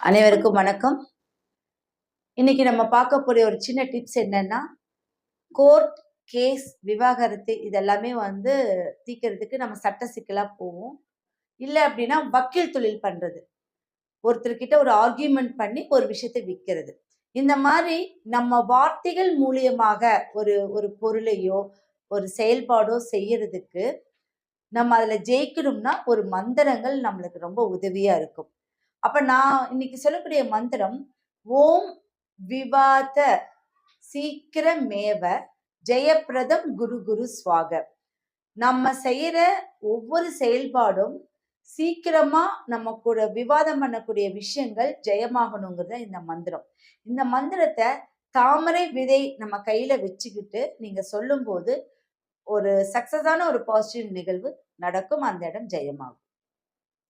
அனைவருக்கும் வணக்கம். இன்னைக்கு நம்ம பார்க்கக்கூடிய ஒரு சின்ன டிப்ஸ் என்னன்னா கோர்ட் கேஸ் விவாகரத்து இதெல்லாமே வந்து தீக்கிறதுக்கு நம்ம சட்ட சிக்கலாக போவோம். இல்லை அப்படின்னா வக்கீல் தொழில் பண்ணுறது ஒருத்தர்கிட்ட ஒரு ஆர்கியூமெண்ட் பண்ணி ஒரு விஷயத்தை விற்கிறது. இந்த மாதிரி நம்ம வார்த்தைகள் மூலியமாக ஒரு ஒரு பொருளையோ ஒரு செயல்பாடோ செய்யறதுக்கு நம்ம அதில் ஜெயிக்கணும்னா ஒரு மந்திரங்கள் நம்மளுக்கு ரொம்ப உதவியாக இருக்கும். அப்ப நான் இன்னைக்கு சொல்லக்கூடிய மந்திரம் ஓம் விவாத சீக்கிரமேவ ஜெயப்பிரதம் குரு குரு சுவாக. நம்ம செய்யற ஒவ்வொரு செயல்பாடும் சீக்கிரமா நம்ம கூட விவாதம் பண்ணக்கூடிய விஷயங்கள் ஜெயமாகணுங்கிறது இந்த மந்திரம். இந்த மந்திரத்தை தாமரை விதை நம்ம கையில வச்சுக்கிட்டு நீங்க சொல்லும்போது ஒரு சக்சஸான ஒரு பாசிட்டிவ் நிகழ்வு நடக்கும் அந்த இடம் ஜெயமாகும்.